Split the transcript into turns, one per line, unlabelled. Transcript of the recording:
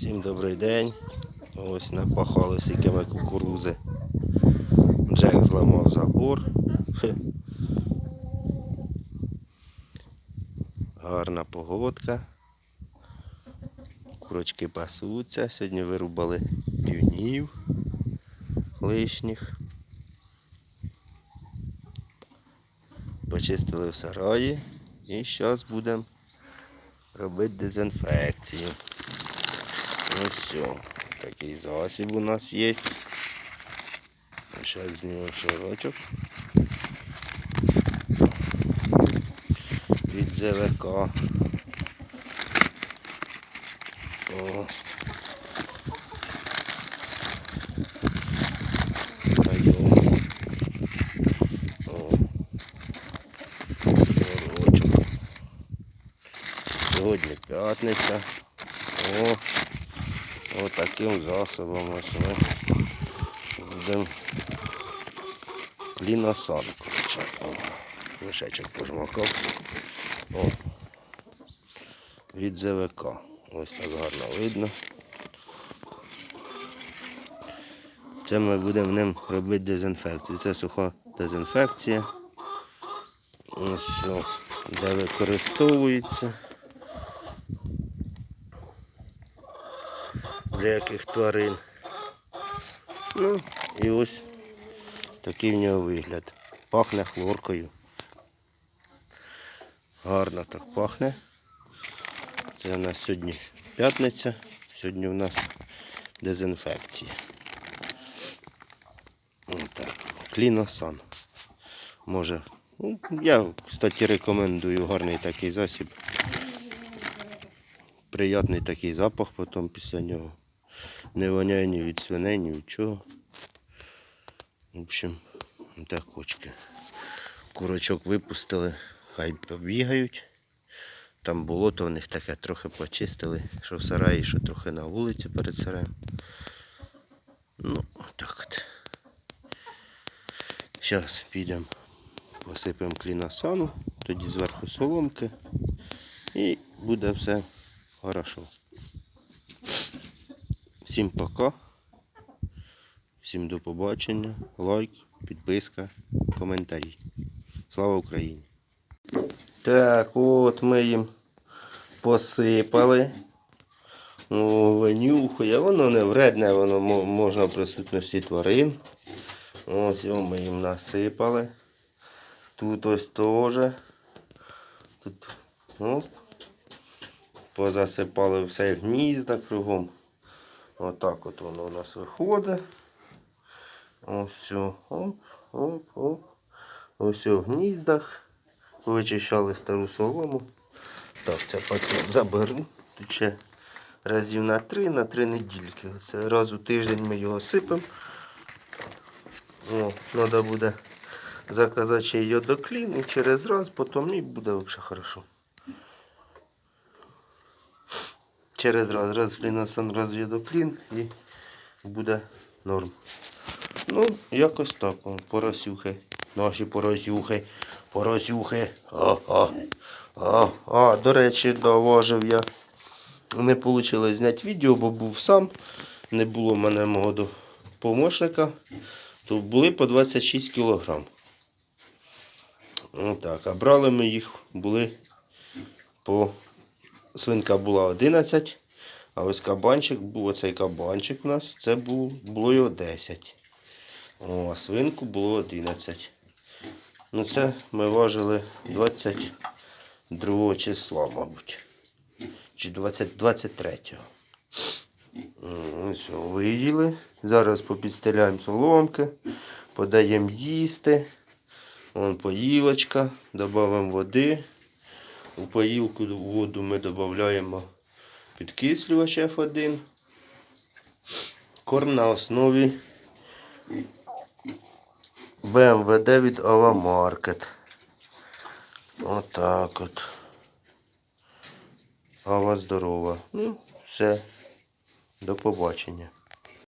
Всім добрий день. Ось напахали сікими кукурузи. Джек зламав забор. Гарна погодка. Курочки пасуться. Сьогодні вирубали півнів лишніх. Почистили в сараї. І зараз будемо робити дезінфекцію. Ну все, такий засіб у нас є. Зараз знімемо широчок. Від ЗВК. О. Пойдем. О. Широчок. Сьогодні п'ятниця. О. Отаким засобом ось ми будемо. О, Мішечок пожмакав. О. Від ЗВК. Ось так гарно видно. Це ми будемо ним робити дезінфекцію. Це суха дезінфекція. Ось де використовується. Для яких тварин. Ну, і ось такий в нього вигляд. Пахне хлоркою. Гарно так пахне. Це у нас сьогодні п'ятниця, сьогодні у нас дезінфекція. Отак. Кліносан. Може. Ну, я, кстати, рекомендую гарний такий засіб. Приятний такий запах потім після нього. Не воняє ні від свиней, ні від чого. В общем, так кочки. Курочок випустили, хай побігають. Там болото в них таке трохи почистили, що в сараї, що трохи на вулиці перед сараєм. Ну, так от. Зараз підемо, посипемо кліносану, тоді зверху соломки і буде все хорошо. Всім пока. Всім до побачення. Лайк, підписка, коментарі. Слава Україні! Так, от ми їм посипали. Винюхує, воно не вредне, воно можна в присутності тварин. Ось його ми їм насипали. Тут ось теж. Тут оп. Позасипали все в гнізда кругом. Отак от воно у нас виходить. Ось. Оп, оп, оп. Ось у гніздах. Вичищали стару солому. Так, це пакет заберу. Тут ще разів на три, на три недільки. Це раз у тиждень ми його сипемо. О, треба буде заказати ще йодоклін і через раз, потім і буде взагалі хорошо. Через раз, раз кліносан, раз йодоклін і буде норм. Ну, якось так. о, Поросюхи. Наші поросюхи. Поросюхи. А, а, а, а, до речі, доважив я. Не вийшло зняти відео, бо був сам. Не було в мене мого помощника. То були по 26 кг. Отак. А брали ми їх були по. Свинка була 11, а ось кабанчик був оцей кабанчик у нас, це був, було його 10. О, а свинку було 11. Ну це ми важили 22 числа, мабуть. Чи 20, 23. М, Ось, виїли. Зараз попідстеляємо соломки, подаємо їсти. Вон поїлочка, додаємо води. У поїлку в воду ми додаємо підкислювач F1. Корм на основі БМВД від Ава Маркет. Отак от. Ава здорова. Ну, все. До побачення.